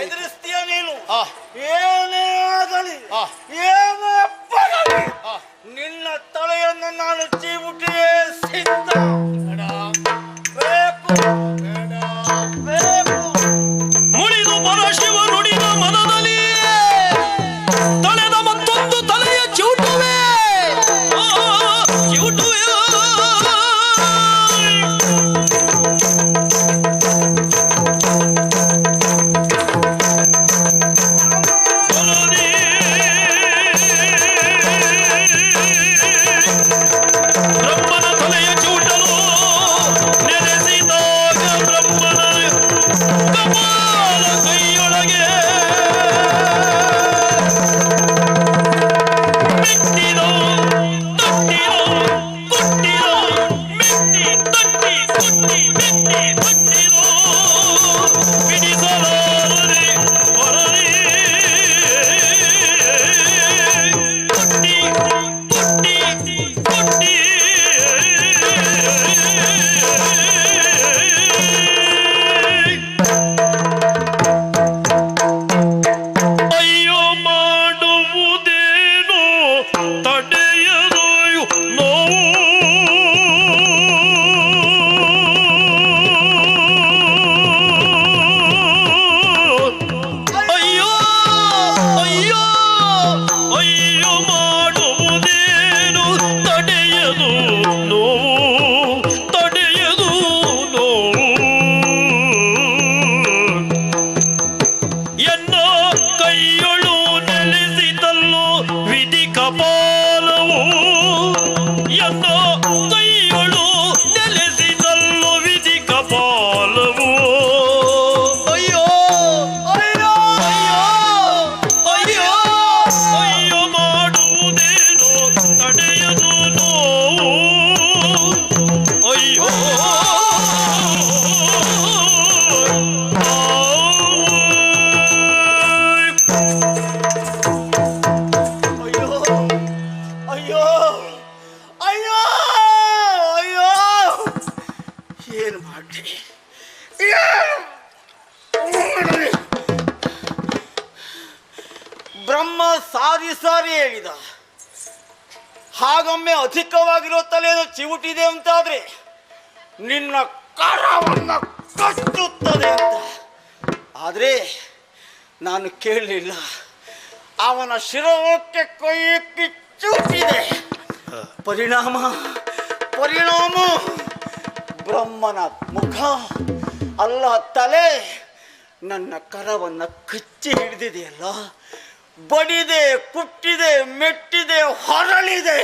ಹೆದರಿಸ್ತೀಯ ನೀನು? ಏನೇ ಆಗಲಿ. ಏನೇ ನಿನ್ನ ತಲೆಯನ್ನು ನಾನು ಚೀವುಟಿಯೇ ಸಿದ್ಧ. ಬೇಡ, ಬೇಕು ಬೇಡ. ಬೇಕು. ಮುಳಿದು ಪರಶಿವ ನುಡಿದ ಮನದಲ್ಲಿ ತಳೆದ ಮತ್ತೊಂದು ತಲೆಯ ಚಿವುಟುವೆ ಆ, no ಏನು ಮಾಡಿ ಬ್ರಹ್ಮ ಸಾರಿ ಸಾರಿ ಹೇಳಿದ. ಹಾಗೊಮ್ಮೆ ಅಧಿಕವಾಗಿರೋ ತಲೆಯನ್ನು ಚಿವುಟಿದೆ ಅಂತಾದ್ರೆ ನಿನ್ನ ಕರವನ್ನು ಕಟ್ಟುತ್ತದೆ ಅಂತ. ಆದರೆ ನಾನು ಕೇಳಲಿಲ್ಲ. ಅವನ ಶಿರವಕ್ಕೆ ಕೊಯ್ಯಕ್ಕೆ ಚೂಟಿದೆ ಪರಿಣಾಮ ಪರಿಣಾಮ. ಬ್ರಹ್ಮನ ಮುಖ ಅಲ್ಲ ತಲೆ ನನ್ನ ಕರವನ್ನು ಕಚ್ಚಿ ಹಿಡಿದಿದೆಯಲ್ಲ? ಬಡಿದೆ ಕುಟ್ಟಿದೆ ಮೆಟ್ಟಿದೆ ಹೊರಳಿದೆ.